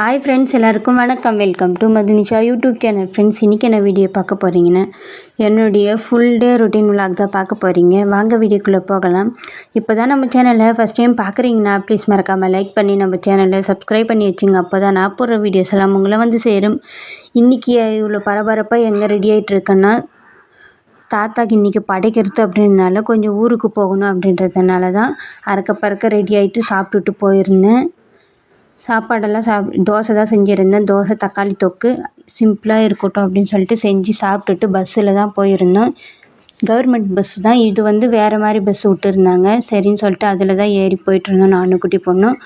Hi friends எல்லாருக்கும் வணக்கம். Welcome to Madhunisha YouTube channel friends இன்றைக்கி என்ன வீடியோ பார்க்க போகிறீங்கன்னா என்னுடைய ஃபுல் டே ரொட்டீன் விலாக் தான் பார்க்க போகிறீங்க வாங்க வீடியோக்குள்ளே போகலாம். இப்போ தான் நம்ம சேனலை ஃபஸ்ட் டைம் பார்க்குறீங்கன்னா ப்ளீஸ் மறக்காமல் லைக் பண்ணி நம்ம சேனலை சப்ஸ்கிரைப் பண்ணி வச்சுங்க. அப்போ தான் நான் போடுற வீடியோஸ் எல்லாம் உங்களை வந்து சேரும். இன்றைக்கி இவ்வளோ பரபரப்பாக எங்கே ரெடி ஆகிட்டு இருக்கேன்னா தாத்தாக்கு இன்றைக்கி படைக்கிறது அப்படின்றனால கொஞ்சம் ஊருக்கு போகணும் அப்படின்றதுனால தான் அறக்க பறக்க ரெடி ஆகிட்டு சாப்பிட்டுட்டு போயிருந்தேன். சாப்பாடெல்லாம் சாப் தோசை தான் செஞ்சுருந்தேன். தோசை தக்காளி தொக்கு சிம்பிளாக இருக்கட்டும் அப்படின்னு சொல்லிட்டு செஞ்சு சாப்பிட்டுட்டு பஸ்ஸில் தான் போயிருந்தோம். கவர்மெண்ட் பஸ் தான். இது வந்து வேறு மாதிரி பஸ் விட்டுருந்தாங்க. சரின்னு சொல்லிட்டு அதில் தான் ஏறி போயிட்டுருந்தோம் நானும் குட்டி பொண்ணும்.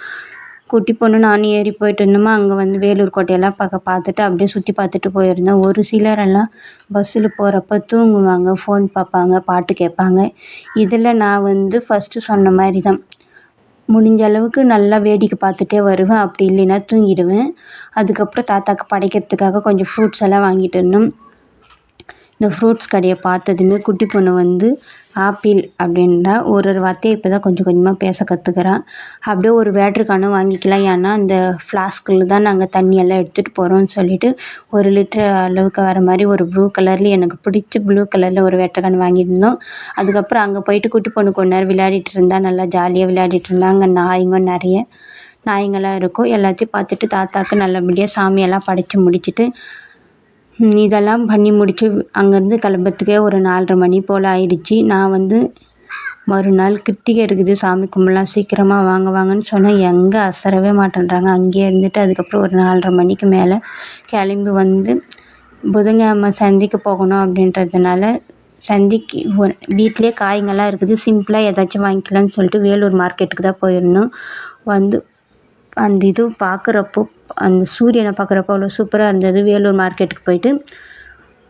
குட்டி பொண்ணு நானும் ஏறி போயிட்டு இருந்தோமா அங்கே வந்து வேலூர் கோட்டையெல்லாம் பார்க்க பார்த்துட்டு அப்படியே சுற்றி பார்த்துட்டு போயிருந்தோம். ஒரு சிலரெல்லாம் பஸ்ஸில் போகிறப்ப தூங்குவாங்க ஃபோன் பார்ப்பாங்க பாட்டு கேட்பாங்க. இதில் நான் வந்து ஃபஸ்ட்டு சொன்ன மாதிரி தான். முடிஞ்ச அளவுக்கு நல்லா வேடிக்கை பார்த்துட்டே வருவேன். அப்படி இல்லைன்னா தூங்கிடுவேன். அதுக்கப்புறம் தாத்தாக்கு படைக்கிறதுக்காக கொஞ்சம் ஃப்ரூட்ஸ் எல்லாம் வாங்கிட்டு வரணும். இந்த ஃப்ரூட்ஸ் கடையை பார்த்ததுமே குட்டி பொண்ணு வந்து ஆப்பிள் அப்படின்றா ஒரு ஒரு வார்த்தையை இப்போ தான் கொஞ்சம் கொஞ்சமாக பேச கற்றுக்குறான் அப்படியே ஒரு வேட்ரு கேனும் வாங்கிக்கலாம். ஏன்னா அந்த ஃப்ளாஸ்கில் தான் நாங்கள் தண்ணியெல்லாம் எடுத்துகிட்டு போகிறோம்னு சொல்லிட்டு ஒரு லிட்டர் அளவுக்கு வர மாதிரி ஒரு ப்ளூ கலரில் எனக்கு பிடிச்ச ப்ளூ கலரில் ஒரு வேட்ரு கேன் வாங்கியிருந்தோம். அதுக்கப்புறம் அங்கே போயிட்டு குட்டி பொண்ணு கொஞ்ச நேரம் விளையாடிட்டு இருந்தா நல்லா ஜாலியாக விளையாடிட்டு இருந்தா அங்கே நாய்ங்க நிறைய நாய்ங்களாம் இருக்கும். எல்லாத்தையும் பார்த்துட்டு தாத்தாவுக்கு நல்லபடியாக சாமியெல்லாம் படைத்து முடிச்சுட்டு இதெல்லாம் பண்ணி முடித்து அங்கேருந்து கிளம்புறதுக்கே ஒரு நாலரை மணி போல் ஆயிடுச்சு. நான் வந்து மறுநாள் கிருத்திகை இருக்குது சாமி கும்பிட்லாம் சீக்கிரமாக வாங்க வாங்கன்னு சொன்னால் எங்கே அசரவே மாட்டேன்றாங்க. அங்கேயே இருந்துட்டு அதுக்கப்புறம் ஒரு நாலரை மணிக்கு மேலே கிளம்பி வந்து புதன்கிழமை சந்தைக்கு போகணும் அப்படின்றதுனால சந்தைக்கு வீட்டிலே காய்ங்கள்லாம் இருக்குது. சிம்பிளாக ஏதாச்சும் வாங்கிக்கலாம்னு சொல்லிட்டு வேலூர் மார்க்கெட்டுக்கு தான் போயிருந்தோம். வந்து அந்த இது பார்க்குறப்போ அந்த சூரியனை பார்க்குறப்போ அவ்வளோ சூப்பராக இருந்தது. வேலூர் மார்க்கெட்டுக்கு போயிட்டு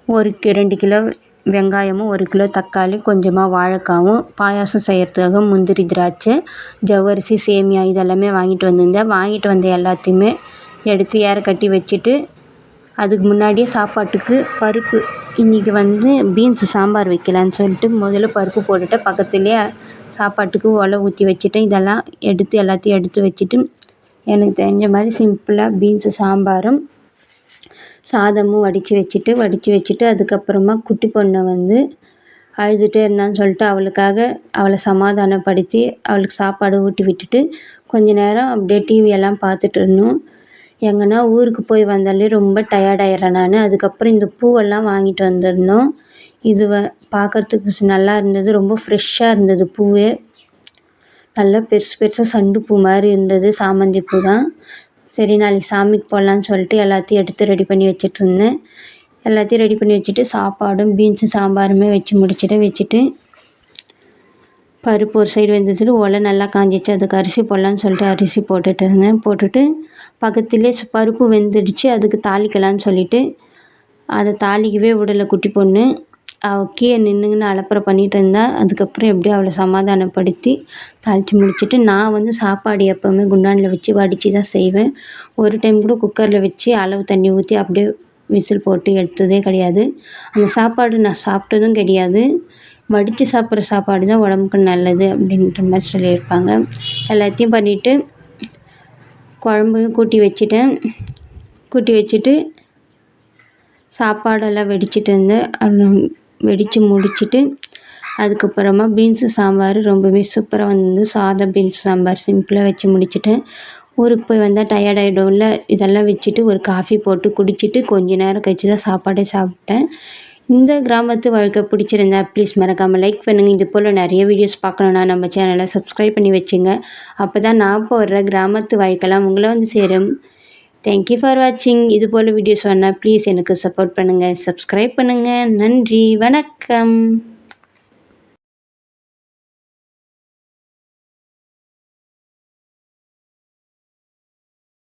ஒரு ரெண்டு கிலோ வெங்காயமும் ஒரு கிலோ தக்காளி கொஞ்சமாக வாழைக்காவும் பாயாசம் செய்கிறதுக்காக முந்திரி திராட்சை ஜவ்வரிசி சேமியா இதெல்லாமே வாங்கிட்டு வந்திருந்தேன். வாங்கிட்டு வந்த எல்லாத்தையுமே எடுத்து ஏற கட்டி வச்சுட்டு அதுக்கு முன்னாடியே சாப்பாட்டுக்கு பருப்பு. இன்றைக்கி வந்து பீன்ஸு சாம்பார் வைக்கலான்னு சொல்லிட்டு முதல்ல பருப்பு போட்டுவிட்டு பக்கத்துலேயே சாப்பாட்டுக்கு ஒலை ஊற்றி வச்சுட்டேன் இதெல்லாம் எடுத்து எல்லாத்தையும் எடுத்து வச்சுட்டு எனக்கு தெரிஞ்ச மாதிரி சிம்பிளாக பீன்ஸு சாம்பாரும் சாதமும் வடித்து வச்சுட்டு வடித்து வச்சுட்டு அதுக்கப்புறமா குட்டி பொண்ணை வந்து அழுதுகிட்டே இருந்தான்னு சொல்லிட்டு அவளுக்காக அவளை சமாதானப்படுத்தி அவளுக்கு சாப்பாடு ஊட்டி விட்டுட்டு கொஞ்ச நேரம் அப்படியே டிவியெல்லாம் பார்த்துட்டு இருந்தோம். எங்கன்னா ஊருக்கு போய் வந்தாலே ரொம்ப டயர்டாயிடுறேன் நான். அதுக்கப்புறம் இந்த பூவெல்லாம் வாங்கிட்டு வந்திருந்தோம். இது வ பார்க்கறதுக்கு நல்லா இருந்தது. ரொம்ப ஃப்ரெஷ்ஷாக இருந்தது பூவே. நல்லா பெருசு பெருசாக சண்டு பூ மாதிரி இருந்தது சாமந்தி பூ தான். சரி நாளைக்கு சாமிக்கு போடலான்னு சொல்லிட்டு எல்லாத்தையும் எடுத்து ரெடி பண்ணி வச்சிட்ருந்தேன் எல்லாத்தையும் ரெடி பண்ணி வச்சுட்டு சாப்பாடும் பீன்ஸும் சாம்பாருமே வச்சு முடிச்சுட்டு வச்சுட்டு பருப்பு ஒரு சைடு வெந்துச்சுட்டு ஒலை நல்லா காஞ்சிச்சு. அதுக்கு அரிசி போடலான்னு சொல்லிட்டு அரிசி போட்டுட்டு இருந்தேன். போட்டுட்டு பக்கத்துலேயே பருப்பு வெந்துடுச்சு. அதுக்கு தாளிக்கலான்னு சொல்லிவிட்டு அதை தாளிக்கவே விடலை குட்டி பொண்ணு. அவள் கீழே நின்றுக்கின்னு அலப்பறை பண்ணிகிட்டு இருந்தா அதுக்கப்புறம் எப்படியோ அவளை சமாதானப்படுத்தி தாளித்து முடிச்சுட்டு நான் வந்து சாப்பாடு எப்போவுமே குண்டானில் வச்சு வடித்து தான் செய்வேன். ஒரு டைம் கூட குக்கரில் வச்சு அளவு தண்ணி ஊற்றி அப்படியே விசில் போட்டு எடுத்ததே கிடையாது. அந்த சாப்பாடு நான் சாப்பிட்டதும் கிடையாது. வடித்து சாப்பிட்ற சாப்பாடு தான் உடம்புக்கு நல்லது அப்படின்ற மாதிரி சொல்லியிருப்பாங்க. எல்லாத்தையும் பண்ணிவிட்டு குழம்பையும் கூட்டி வச்சுட்டேன். கூட்டி வச்சுட்டு சாப்பாடெல்லாம் வெடிச்சிட்டு இருந்தேன். வெடித்து முடிச்சுட்டு அதுக்கப்புறமா பீன்ஸு சாம்பார் ரொம்பவே சூப்பராக வந்து சாதம் பீன்ஸ் சாம்பார் சிம்பிளாக வச்சு முடிச்சுட்டேன். ஊருக்கு போய் வந்தால் டயர்ட் ஆகிடும்ல இதெல்லாம் வச்சுட்டு ஒரு காஃபி போட்டு குடிச்சிட்டு கொஞ்ச நேரம் கழிச்சு தான் சாப்பாடே சாப்பிட்டேன். இந்த கிராமத்து வாழ்க்கை பிடிச்சிருந்தா ப்ளீஸ் மறக்காமல் லைக் பண்ணுங்கள் இது போல் நிறைய வீடியோஸ் பார்க்கணுன்னா நம்ம சேனலை சப்ஸ்கிரைப் பண்ணி வச்சுங்க. அப்போ தான் நான் போடுற கிராமத்து வாழ்க்கைலாம் உங்களை வந்து சேரும். தேங்க்யூ ஃபார் வாட்சிங் இது போல் வீடியோஸ் வேணால் ப்ளீஸ் எனக்கு சப்போர்ட் பண்ணுங்கள் சப்ஸ்கிரைப் பண்ணுங்கள் நன்றி வணக்கம்.